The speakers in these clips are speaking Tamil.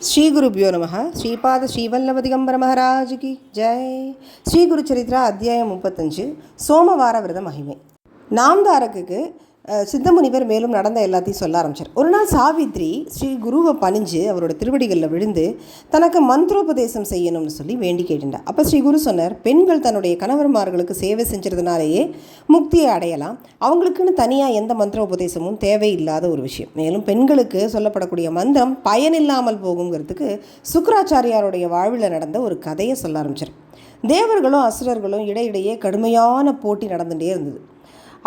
శ్రీ గురుభ్యో నమ శ్రీపాద శ్రీవల్లభ దిగంబర மகாராஜுக்கு ஜெய் ஸ்ரீ குரு சரித்ரா அத்தியாயம் முப்பத்தஞ்சு சோமவார விரத மகிமை நாம்தாரக்குக்கு அஹ், சித்தமுனிவர் மேலும் நடந்த எல்லாத்தையும் சொல்ல ஆரம்பிச்சார். ஒரு நாள் சாவித்ரி ஸ்ரீ குருவை பணிஞ்சு அவரோட திருவடிகளில் விழுந்து தனக்கு மந்திரோபதேசம் செய்யணும்னு சொல்லி வேண்டி கேட்டுட்டா. அப்போ ஸ்ரீ குரு சொன்னார் பெண்கள் தன்னுடைய கணவர்மார்களுக்கு சேவை செஞ்சதுனாலேயே முக்தியை அடையலாம். அவங்களுக்குன்னு தனியாக எந்த மந்திரோபதேசமும் தேவையில்லாத ஒரு விஷயம். மேலும் பெண்களுக்கு சொல்லப்படக்கூடிய மந்திரம் பயனில்லாமல் போகுங்கிறதுக்கு சுக்கராச்சாரியாருடைய வாழ்வில் நடந்த ஒரு கதையை சொல்ல ஆரம்பிச்சார். தேவர்களும் அசுரர்களும் இடையிடையே கடுமையான போட்டி நடந்துகிட்டே இருந்தது.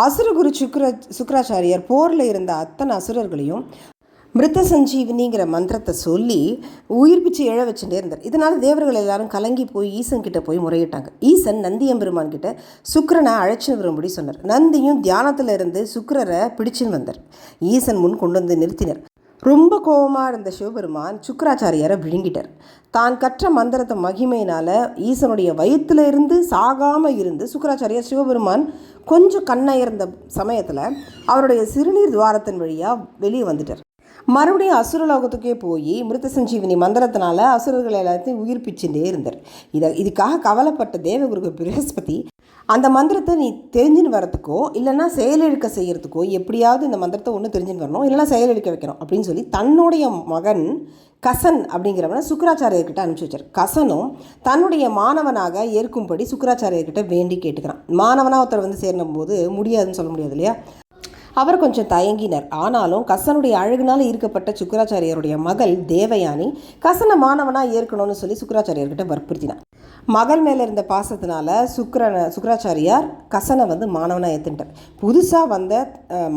அசுரகுரு சுக்ர சுக்கராச்சாரியர் போரில் இருந்த அத்தனை அசுரர்களையும் மிருத்த சஞ்சீவினிங்கிற மந்திரத்தை சொல்லி உயிர்ப்பிச்சு எழ வச்சுட்டே இருந்தார். இதனால் தேவர்கள் எல்லாரும் கலங்கி போய் ஈசன் கிட்ட போய் முறையிட்டாங்க. ஈசன் நந்தியம்பெருமான் கிட்ட சுக்கரனை அழைச்சின்னு வரும்படி சொன்னார். நந்தியும் தியானத்தில் இருந்து சுக்கரரை பிடிச்சின்னு வந்தார். ஈசன் முன் கொண்டு வந்து நிறுத்தினர். ரொம்ப கோபமாக இருந்த சிவபெருமான் சுக்கராச்சாரியாரை விழுங்கிட்டார். தான் கற்ற மந்திரத்தை மகிமையினால் ஈசனுடைய வயிற்றுல இருந்து சாகாமல் இருந்து சுக்கராச்சாரியார் சிவபெருமான் கொஞ்சம் கண்ணயர்ந்த சமயத்தில் அவருடைய சிறுநீர் துவாரத்தின் வழியாக வெளியே வந்துட்டார். மறுபடியும் அசுரலோகத்துக்கே போய் மிருத்த சஞ்சீவினி மந்திரத்தினால அசுரர்கள் எல்லாத்தையும் உயிர்ப்பிச்சுட்டே இருந்தார். இதை இதுக்காக கவலைப்பட்ட தேவகுரு பிரகஸ்பதி அந்த மந்திரத்தை நீ தெரிஞ்சுன்னு வரத்துக்கோ இல்லைன்னா செயலிழக்க செய்கிறதுக்கோ எப்படியாவது இந்த மந்திரத்தை ஒன்று தெரிஞ்சுன்னு வரணும் இல்லைன்னா செயலிழக்க வைக்கணும் அப்படின்னு சொல்லி தன்னுடைய மகன் கசன் அப்படிங்கிறவனை சுக்கராச்சாரியர்கிட்ட அனுப்பிச்சி வச்சார். கசனும் தன்னுடைய மாணவனாக ஏற்கும்படி சுக்கராச்சாரியர்கிட்ட வேண்டி கேட்டுக்கிறான். மாணவனாக ஒருத்தர் வந்து சேரும்போது முடியாதுன்னு சொல்ல முடியாது இல்லையா? அவர் கொஞ்சம் தயங்கினர். ஆனாலும் கசனுடைய அழகுனால் ஈர்க்கப்பட்ட சுக்கராச்சாரியருடைய மகள் தேவயானி கசனை மாணவனாக ஏற்கணும்னு சொல்லி சுக்கராச்சாரியர்கிட்ட வற்புறுத்தினார். மகள் மேலே இருந்த பாசத்தினால சுக்கர சுக்கராச்சாரியார் கசனை வந்து மாணவனாக ஏற்றுட்டார் புதுசாக வந்த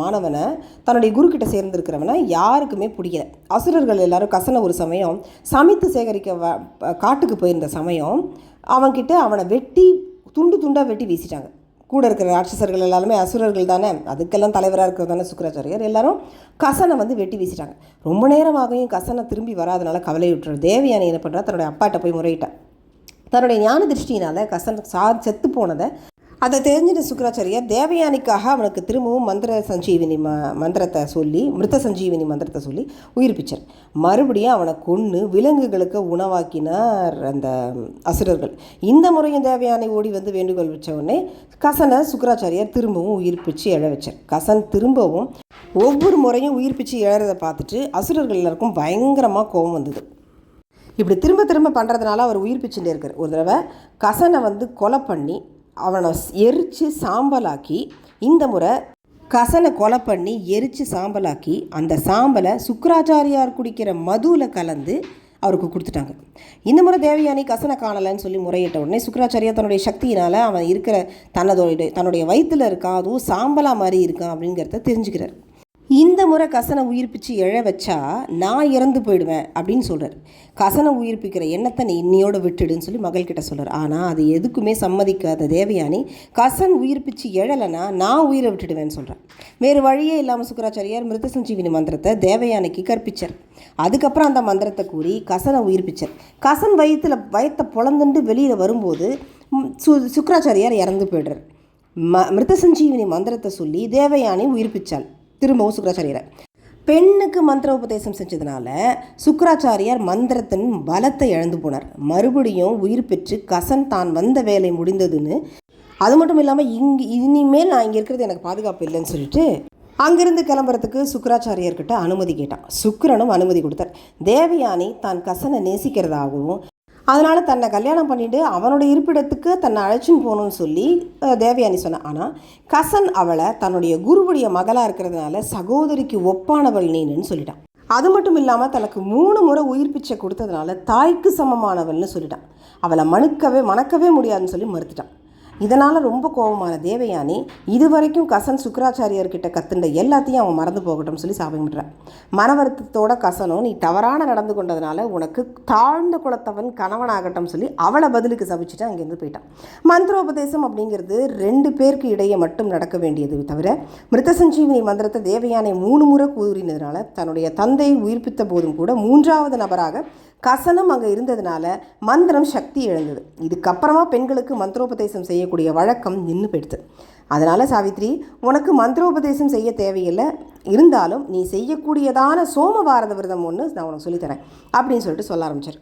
மாணவனை தன்னுடைய குருக்கிட்ட கிட்ட சேர்ந்திருக்கிறவனை யாருக்குமே பிடிக்கல. அசுரர்கள் எல்லாரும் கசனை ஒரு சமயம் சமைத்து சேகரிக்க வ காட்டுக்கு போயிருந்த சமயம் அவன்கிட்ட அவனை வெட்டி துண்டு துண்டாக வெட்டி வீசிட்டாங்க. கூட இருக்கிற ராட்சசர்கள் எல்லாருமே அசுரர்கள் தானே? அதுக்கெல்லாம் தலைவராக இருக்கிறது தானே சுக்கராச்சாரியர்? எல்லாரும் கசனை வந்து வெட்டி வீசிட்டாங்க. ரொம்ப நேரமாகவும் கசனை திரும்பி வராதனால கவலை விட்டுறாரு தேவயானி என்ன பண்ணுறா தன்னுடைய அப்பாட்ட போய் முறையிட்டான் தன்னுடைய ஞான திருஷ்டினால் கசன் சா செத்து போனதை அதை தெரிஞ்சிட்ட சுக்கராச்சாரியார் தேவயானிக்காக அவனுக்கு திரும்பவும் மந்திர சஞ்சீவினி ம மந்திரத்தை சொல்லி மிருத சஞ்சீவினி மந்திரத்தை சொல்லி உயிர்ப்பிச்சார். மறுபடியும் அவனை கொன்று விலங்குகளுக்கு உணவாக்கினார் அந்த அசுரர்கள். இந்த முறையும் தேவயானை ஓடி வந்து வேண்டுகோள் வச்ச உடனே கசனை சுக்கராச்சாரியார் திரும்பவும் உயிர்ப்பிச்சு எழ வச்சார். கசன் திரும்பவும் ஒவ்வொரு முறையும் உயிர்ப்பிச்சு எழறதை பார்த்துட்டு அசுரர்கள் எல்லாருக்கும் பயங்கரமாக கோபம் வந்தது. இப்படி திரும்ப திரும்ப பண்ணுறதுனால அவர் உயிர்ப்பிச்சுட்டே இருக்கார். ஒரு தடவை கசனை வந்து கொலை பண்ணி அவனை எரித்து சாம்பலாக்கி இந்த முறை கசனை கொலை பண்ணி எரித்து சாம்பலாக்கி அந்த சாம்பலை சுக்கராச்சாரியார் குடிக்கிற மதுவில் கலந்து அவருக்கு கொடுத்துட்டாங்க. இந்த முறை தேவயானி கசனை காணலைன்னு சொல்லி முறையிட்ட உடனே சுக்கராச்சாரியா தன்னுடைய சக்தியினால் அவன் இருக்கிற தன்னதோடைய தன்னுடைய வயிற்றில் இருக்கான் அதுவும் சாம்பலா மாதிரி இருக்கான் அப்படிங்கிறத தெரிஞ்சுக்கிறார். இந்த முறை கசனை உயிர்ப்பிச்சு எழ வச்சா நான் இறந்து போயிடுவேன் அப்படின்னு சொல்கிறார் கசனை உயிர்ப்பிக்கிற எண்ணத்தை நீ இன்னையோடு விட்டுடுன்னு சொல்லி மகள்கிட்ட சொல்கிறார் ஆனால் அது எதுக்குமே சம்மதிக்காத தேவயானி கசன் உயிர்ப்பிச்சு எழலைன்னா நான் உயிரை விட்டுடுவேன்னு சொல்கிறேன் வேறு வழியே இல்லாமல் சுக்கராச்சாரியார் மிருத சஞ்சீவினி மந்திரத்தை தேவயானிக்கு கற்பிச்சார். அதுக்கப்புறம் அந்த மந்திரத்தை கூறி கசனை உயிர்ப்பிச்சார். கசன் வயிற்றில் வயத்தை பொழந்துண்டு வெளியில் வரும்போது சு சுக்கராச்சாரியார் இறந்து போய்டுறார். ம மிருத சஞ்சீவினி மந்திரத்தை சொல்லி தேவயானி உயிர்ப்பிச்சாள். திரும்பவும் சுக்கராச்சாரியரை. பெண்ணுக்கு மந்திர உபதேசம் செஞ்சதுனால சுக்கராச்சாரியார் மந்திரத்தின் பலத்தை இழந்து போனார். மறுபடியும் உயிர் பெற்று கசன் தான் வந்த வேலை முடிந்ததுன்னு. அது மட்டும் இல்லாமல் இங்கு இனிமேல் நான் இங்கே இருக்கிறது எனக்கு பாதுகாப்பு இல்லைன்னு சொல்லிட்டு அங்கிருந்து கிளம்புறதுக்கு சுக்கராச்சாரியர்கிட்ட அனுமதி கேட்டான். சுக்கரனும் அனுமதி கொடுத்தார். தேவயானி தான் கசனை நேசிக்கிறதாகவும் அதனால் தன்னை கல்யாணம் பண்ணிவிட்டு அவனோட இருப்பிடத்துக்கு தன்னை அழைச்சின்னு போகணும்னு சொல்லி தேவயானி சொன்னான். ஆனால் கசன் அவளை தன்னுடைய குருவுடைய மகளாக இருக்கிறதுனால சகோதரிக்கு ஒப்பானவள் நீனுன்னு சொல்லிட்டான். அது மட்டும் இல்லாமல் தனக்கு மூணு முறை உயிர் பிச்சை கொடுத்ததுனால தாய்க்கு சமமானவள்னு சொல்லிட்டான். அவளை மணுக்கவே மணக்கவே முடியாதுன்னு சொல்லி மறுத்துட்டான். இதனால் ரொம்ப கோபமான தேவயானி இதுவரைக்கும் கசன் சுக்கராச்சாரியர்கிட்ட கத்துண்ட எல்லாத்தையும் அவன் மறந்து போகட்டும் சொல்லி சாபம் விடுறான் மனவருத்தத்தோட கசனும் நீ தவறான நடந்து கொண்டதுனால உனக்கு தாழ்ந்த குலத்தவன் கணவனாகட்டும் சொல்லி அவளை பதிலுக்கு சபிச்சுட்டு அங்கேருந்து போயிட்டான். மந்திரோபதேசம் அப்படிங்கிறது ரெண்டு பேருக்கு இடையே மட்டும் நடக்க வேண்டியது தவிர மிருத சஞ்சீவினி மந்திரத்தை தேவயானை மூணு முறை கூறினதுனால தன்னுடைய தந்தை உயிர்ப்பித்த போதும் கூட மூன்றாவது நபராக கசனம் அங்கே இருந்ததுனால மந்திரம் சக்தி இழந்தது. இதுக்கப்புறமா பெண்களுக்கு மந்திரோபதேசம் செய்யக்கூடிய வழக்கம் நின்று போயிடுது. அதனால் சாவித்ரி உனக்கு மந்திரோபதேசம் செய்ய தேவையில்லை. இருந்தாலும் நீ செய்யக்கூடியதான சோமவாரத விரதம் ஒன்று நான் உனக்கு சொல்லித்தரேன் அப்படின்னு சொல்லிட்டு சொல்ல ஆரம்பிச்சார்.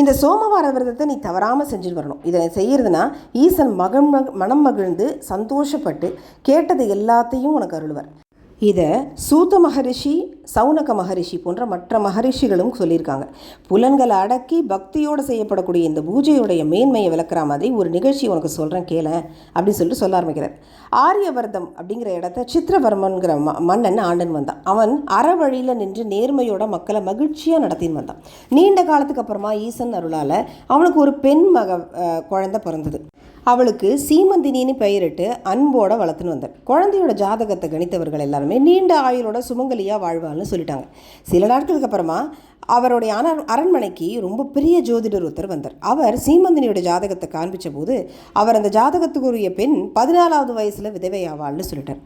இந்த சோமவார விரதத்தை நீ தவறாமல் செஞ்சுட்டு வரணும். இதை செய்கிறதுனா ஈசன் மகன் மக மனம் மகிழ்ந்து சந்தோஷப்பட்டு கேட்டது எல்லாத்தையும் உனக்கு அருள்வர். இதை சூத்த மகரிஷி சவுனக மகரிஷி போன்ற மற்ற மகரிஷிகளும் சொல்லியிருக்காங்க. புலன்களை அடக்கி பக்தியோடு செய்யப்படக்கூடிய இந்த பூஜையுடைய மேன்மையை விளக்குற மாதிரி ஒரு நிகழ்ச்சி உனக்கு சொல்கிறேன் கேள அப்படின்னு சொல்லிட்டு சொல்ல ஆரம்பிக்கிறார். ஆரியவர்தம் அப்படிங்கிற இடத்த சித்திரவர்மன்கிற ம மன்னன் ஆண்டன் வந்தான். அவன் அறவழியில் நின்று நேர்மையோட மக்களை மகிழ்ச்சியாக நடத்தின்னு வந்தான். நீண்ட காலத்துக்கு அப்புறமா ஈசன் அருளால் அவனுக்கு ஒரு பெண் மக குழந்தை பிறந்தது. அவளுக்கு சீமந்தினின்னு பெயரிட்டு அன்போட வளர்த்துன்னு வந்தார். குழந்தையோட ஜாதகத்தை கணித்தவர்கள் எல்லாருமே நீண்ட ஆயுளோட சுமங்கலியாக வாழ்வாள்னு சொல்லிட்டாங்க. சில நாட்களுக்கு அப்புறமா அவருடைய அன அரண்மனைக்கு ரொம்ப பெரிய ஜோதிடர் ஒருத்தர் வந்தார். அவர் சீமந்தினியோட ஜாதகத்தை காண்பித்த போது அவர் அந்த ஜாதகத்துக்குரிய பெண் பதினாலாவது வயசில் விதவையாவாள்னு சொல்லிட்டார்.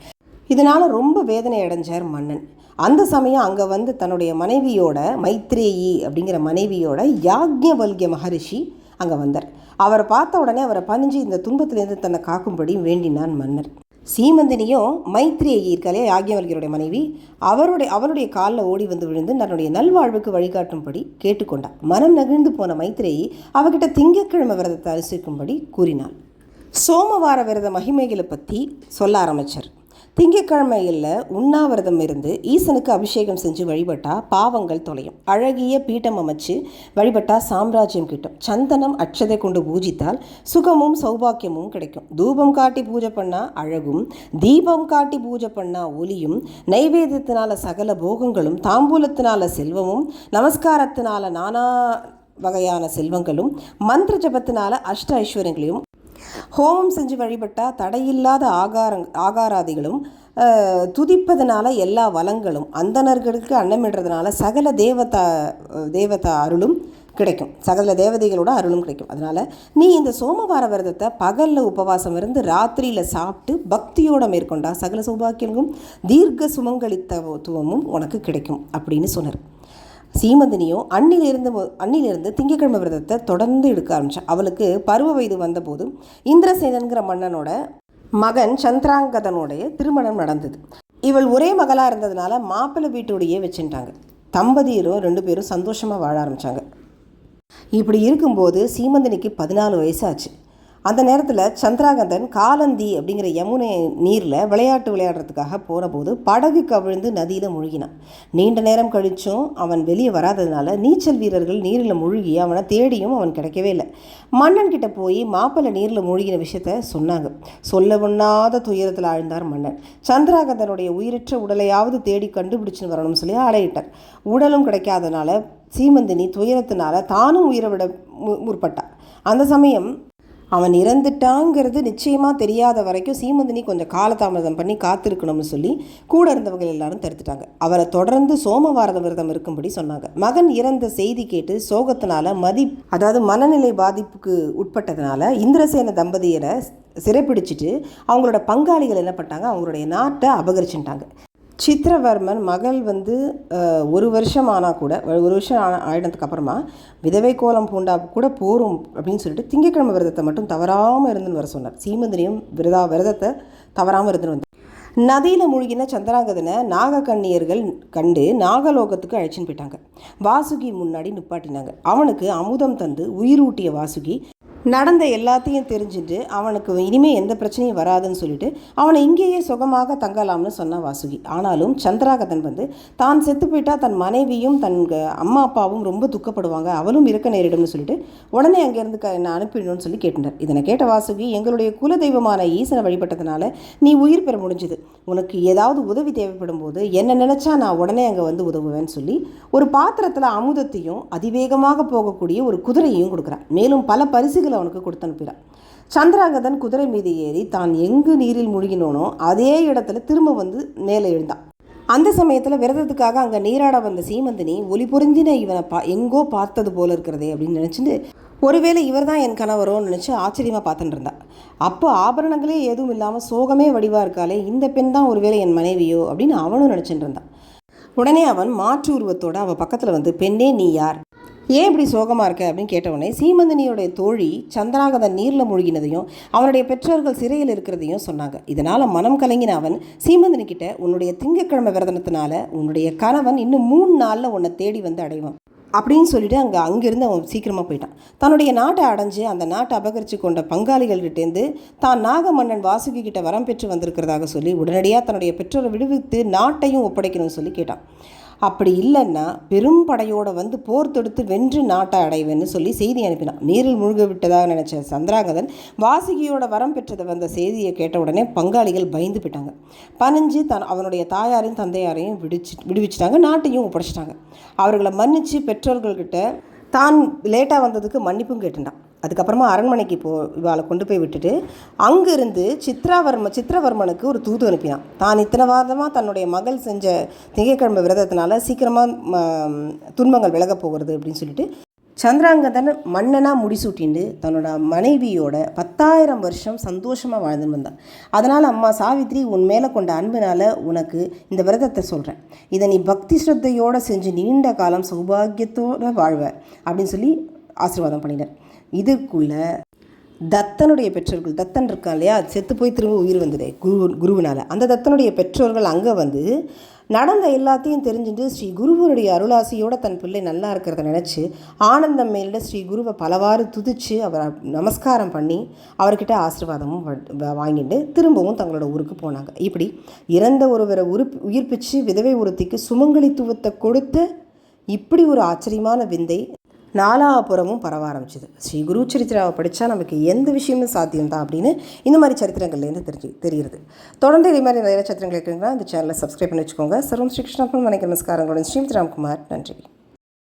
இதனால் ரொம்ப வேதனை அடைஞ்சார் மன்னன். அந்த சமயம் அங்கே வந்து தன்னுடைய மனைவியோட மைத்ரேயி அப்படிங்கிற மனைவியோட யாக்ஞவல்கிய மகரிஷி அங்கே வந்தார். அவரை பார்த்த உடனே அவரை பணிஞ்சு இந்த துன்பத்திலேருந்து தன்னை காக்கும்படி வேண்டினான் மன்னர். சீமந்தினியும் மைத்ரேயி இருக்காளே யாக்ஞவல்கியருடைய மனைவி அவருடைய அவருடைய காலில் ஓடி வந்து விழுந்து தன்னுடைய நல்வாழ்வுக்கு வழிகாட்டும்படி கேட்டுக்கொண்டார் மனம் நெகிழ்ந்து போன மைத்ரேயி அவகிட்ட திங்கட்கிழமை விரதத்தை அரிசிக்கும்படி கூறினாள். சோமவார விரத மகிமைகளை பற்றி சொல்ல ஆரம்பித்தார் திங்கட்கிழமையில் உண்ணாவிரதம் இருந்து ஈசனுக்கு அபிஷேகம் செஞ்சு வழிபட்டா பாவங்கள் தொலையும். அழகிய பீட்டம் அமைச்சு வழிபட்டா சாம்ராஜ்யம் கிட்டும். சந்தனம் அச்சதை கொண்டு பூஜித்தால் சுகமும் சௌபாக்கியமும் கிடைக்கும். தூபம் காட்டி பூஜை பண்ணா அழகும் தீபம் காட்டி பூஜை பண்ணா ஒளியும் நைவேத்தியத்தினால சகல போகங்களும் தாம்பூலத்தினால செல்வமும் நமஸ்காரத்தினால நானா வகையான செல்வங்களும் மந்திர ஜபத்தினால அஷ்ட ஐஸ்வர்யங்களையும் ஹோமம் செஞ்சு வழிபட்டால் தடையில்லாத ஆகாரங் ஆகாராதிகளும் துதிப்பதனால எல்லா வளங்களும் அந்தணர்களுக்கு அன்னமிடுறதுனால சகல தேவதா தேவதா அருளும் கிடைக்கும். சகல தேவதைகளோட அருளும் கிடைக்கும். அதனால் நீ இந்த சோமவார விரதத்தை பகலில் உபவாசம் இருந்து ராத்திரியில் சாப்பிட்டு பக்தியோட மேற்கொண்டா சகல சௌபாக்கியங்களும் தீர்க்க சுமங்கலித்தத்துவமும் உனக்கு கிடைக்கும் அப்படின்னு சொன்னார். சீமந்தினியும் அன்னிலிருந்து அன்னிலிருந்து திங்கட்கிழமை விரதத்தை தொடர்ந்து எடுக்க ஆரம்பிச்சான் அவளுக்கு பருவ வயது வந்தபோது இந்திரசேனன்கிற மன்னனோட மகன் சந்திராங்கதனுடைய திருமணம் நடந்தது. இவள் ஒரே மகளாக இருந்ததுனால மாப்பிள்ளை வீட்டோடையே வச்சுட்டாங்க. தம்பதியரும் ரெண்டு பேரும் சந்தோஷமாக வாழ ஆரம்பித்தாங்க இப்படி இருக்கும்போது சீமந்தினிக்கு பதினாலு வயசாச்சு. அந்த நேரத்தில் சந்திராகந்தன் காலந்தி அப்படிங்கிற யமுனை நீரில் விளையாட்டு விளையாடுறதுக்காக போனபோது படகு கவிழ்ந்து நதியில் முழுகினான். நீண்ட நேரம் கழிச்சும் அவன் வெளியே வராததுனால நீச்சல் வீரர்கள் நீரில் முழுகி அவனை தேடியும் அவன் கிடைக்கவே இல்லை. மன்னன் கிட்ட போய் மாப்பிள்ளை நீரில் மூழ்கின விஷயத்த சொன்னாங்க. சொல்ல உண்ணாத துயரத்தில் ஆழ்ந்தார் மன்னன். சந்திராகந்தனுடைய உயிரற்ற உடலையாவது தேடி கண்டுபிடிச்சுன்னு வரணும்னு சொல்லி ஆடையிட்டார் உடலும் கிடைக்காதனால சீமந்தினி துயரத்தினால தானும் உயிரை விட மு அந்த சமயம் அவன் இறந்துட்டாங்கிறது நிச்சயமாக தெரியாத வரைக்கும் சீமந்தினி கொஞ்சம் காலதாமதம் பண்ணி காத்திருக்கணும்னு சொல்லி கூட இருந்தவங்க எல்லாரும் தடுத்துட்டாங்க. அவரை தொடர்ந்து சோமவாரத விரதம் இருக்கும்படி சொன்னாங்க. மகன் இறந்த செய்தி கேட்டு சோகத்தினால மதி அதாவது மனநிலை பாதிப்புக்கு உட்பட்டதுனால இந்திரசேன தம்பதியரை சிறைப்பிடிச்சிட்டு அவங்களோட பங்காளிகள் என்ன பண்ணிட்டாங்க? அவங்களுடைய நாட்டை அபகரிச்சுட்டாங்க. சித்திரவர்மன் மகள் வந்து ஒரு வருஷம் ஆனால் கூட ஒரு வருஷம் ஆன ஆயினதுக்கு அப்புறமா விதவை கோலம் பூண்டா கூட போரும் அப்படின்னு சொல்லிட்டு திங்கட்கிழமை விரதத்தை மட்டும் தவறாமல் இருந்துன்னு வர சொன்னார். சீமந்திரியும் விரதா விரதத்தை தவறாமல் இருந்துன்னு வந்து நதியில் மூழ்கின சந்திராங்கதனை நாகக்கண்ணியர்கள் கண்டு நாகலோகத்துக்கு அழைச்சின்னு போயிட்டாங்க. வாசுகி முன்னாடி நிப்பாட்டினாங்க. அவனுக்கு அமுதம் தந்து உயிரூட்டிய வாசுகி நடந்த எல்லாத்தையும் தெரிஞ்சுட்டு அவனுக்கு இனிமேல் எந்த பிரச்சனையும் வராதுன்னு சொல்லிட்டு அவனை இங்கேயே சுகமாக தங்கலாம்னு சொன்ன வாசுகி. ஆனாலும் சந்திராகதன் வந்து தான் செத்து போயிட்டா தன் மனைவியும் தன் அம்மா அப்பாவும் ரொம்ப துக்கப்படுவாங்க. அவளும் இருக்க நேரிடும்னு சொல்லிட்டு உடனே அங்கேருந்து க என்னை அனுப்பிடணும்னு சொல்லி கேட்டுட்டார். இதனை கேட்ட வாசுகி எங்களுடைய குலதெய்வமான ஈசனை வழிபட்டதுனால நீ உயிர் பெற முடிஞ்சுது. உனக்கு ஏதாவது உதவி தேவைப்படும் போது என்ன நினச்சா நான் உடனே அங்கே வந்து உதவுவேன்னு சொல்லி ஒரு பாத்திரத்தில் அமுதத்தையும் அதிவேகமாக போகக்கூடிய ஒரு குதிரையும் கொடுக்குறான். மேலும் பல பரிசுகள் அவனுக்கு கொடுத்து அனுப்புகிறான் சந்திராங்கதன் குதிரை மீது ஏறி தான் எங்கு நீரில் முழுகினோனோ அதே இடத்துல திரும்ப வந்து மேலே எழுந்தான். அந்த சமயத்தில் விரதத்துக்காக அங்கே நீராட வந்த சீமந்தினி ஒளி புரிஞ்சின இவனை பா எங்கோ பார்த்தது போல இருக்கிறதே அப்படின்னு நினச்சிட்டு ஒருவேளை இவர் தான் என் கணவரோன்னு நினச்சி ஆச்சரியமாக பார்த்துட்டு இருந்தா. அப்போ ஆபரணங்களே எதுவும் இல்லாமல் சோகமே வடிவாக இருக்காளே இந்த பெண் தான் ஒருவேளை என் மனைவியோ அப்படின்னு அவனும் நினச்சிட்டு இருந்தான். உடனே அவன் மாற்று உருவத்தோடு அவள் பக்கத்தில் வந்து பெண்ணே நீ யார்? ஏன் இப்படி சோகமாக இருக்க அப்படின்னு கேட்டவுடனே சீமந்தனியோடைய தோழி சந்திராகதன் நீரில் மூழ்கினதையும் அவனுடைய பெற்றோர்கள் சிறையில் இருக்கிறதையும் சொன்னாங்க. இதனால் மனம் கலங்கின அவன் சீமந்தினி கிட்ட உன்னுடைய திங்கக்கிழமை விரதனத்தினால உன்னுடைய கணவன் இன்னும் மூணு நாளில் உன்னை தேடி வந்து அடைவான். அப்படின்னு சொல்லிட்டு அங்கே அங்கேருந்து அவன் சீக்கிரமாக போயிட்டான். தன்னுடைய நாட்டை அடைஞ்சு அந்த நாட்டை அபகரித்து கொண்ட பங்காளிகள்கிட்டேருந்து தான் நாகமன்னன் வாசுகி கிட்ட வரம் பெற்று வந்திருக்கிறதாக சொல்லி உடனடியாக தன்னுடைய பெற்றோரை விடுவித்து நாட்டையும் ஒப்படைக்கணும்னு சொல்லி கேட்டான். அப்படி இல்லைன்னா பெரும் படையோடு வந்து போர் தொடுத்து வென்று நாட்டை அடைவேன்னு சொல்லி செய்தி அனுப்பினான். நீரில் மூழ்க விட்டதாக நினச்ச சந்திராகதன் வாசுகியோட வரம் பெற்றதை வந்த செய்தியை கேட்ட உடனே பங்காளிகள் பயந்து போயிட்டாங்க. பணிஞ்சு தன் அவனுடைய தாயாரையும் தந்தையாரையும் விடுச்சு விடுவிச்சிட்டாங்க. நாட்டையும் ஒப்படைச்சிட்டாங்க. அவர்களை மன்னித்து பெற்றோர்கள்கிட்ட தான் லேட்டாக வந்ததுக்கு மன்னிப்பும் கேட்டுட்டான். அதுக்கப்புறமா அரண்மனைக்கு போ இவாளை கொண்டு போய் விட்டுட்டு அங்கிருந்து சித்ராவர்ம சித்திரவர்மனுக்கு ஒரு தூது அனுப்பினான். தான் இத்தனை வாரமாக தன்னுடைய மகள் செஞ்ச திங்கக்கிழமை விரதத்தினால சீக்கிரமாக துன்பங்கள் விலகப் போகிறது அப்படின்னு சொல்லிட்டு சந்திராங்கதன் மன்னனாக முடிசூட்டிண்டு தன்னோட மனைவியோட பத்தாயிரம் வருஷம் சந்தோஷமாக வாழ்ந்துன்னு வந்தான். அதனால் அம்மா சாவித்ரி உன் மேலே கொண்ட அன்பினால் உனக்கு இந்த விரதத்தை சொல்கிறேன் இதை நீ பக்தி ஸ்ரத்தையோடு செஞ்சு நீண்ட காலம் சௌபாகியத்தோடு வாழ்வ. அப்படின்னு சொல்லி ஆசீர்வாதம் பண்ணினார். இதுக்குள்ள தத்தனுடைய பெற்றோர்கள் தத்தன் இருக்கா இல்லையா? செத்து போய் திரும்ப உயிர் வந்ததே குரு குருவினால். அந்த தத்தனுடைய பெற்றோர்கள் அங்கே வந்து நடந்த எல்லாத்தையும் தெரிஞ்சுட்டு ஸ்ரீ குருவனுடைய அருளாசியோட தன் பிள்ளை நல்லா இருக்கிறத நினச்சி ஆனந்தம் மேலிட ஸ்ரீ குருவை பலவாறு துதித்து அவரை நமஸ்காரம் பண்ணி அவர்கிட்ட ஆசீர்வாதமும் வாங்கிட்டு திரும்பவும் தங்களோட ஊருக்கு போனாங்க. இப்படி இறந்த ஒருவரை உருப் உயிர்ப்பிச்சு விதவை ஒருத்திக்கு சுமங்கலித்துவத்தை கொடுத்து இப்படி ஒரு ஆச்சரியமான விந்தை நாலாபுரமும் பரவ ஆரம்பிச்சுது. ஸ்ரீ குரு சரித்திராவை படித்தா நமக்கு எந்த விஷயமும் சாத்தியம்தான் அப்படின்னு இந்த மாதிரி சரித்திரங்கள்லேருந்து தெரிஞ்சு தெரிகிறது தொடர்ந்து இதே மாதிரி நிறைய சரித்திரங்கள் இருக்குங்கன்னா இந்த சேனலை சப்ஸ்கிரைப் பண்ணி வச்சுக்கோங்க. சர்வம் ஸ்ரீ கிருஷ்ணப்பன் வணக்க நமஸ்காரங்களுடன் ஸ்ரீமத் ராம்குமார் நன்றி.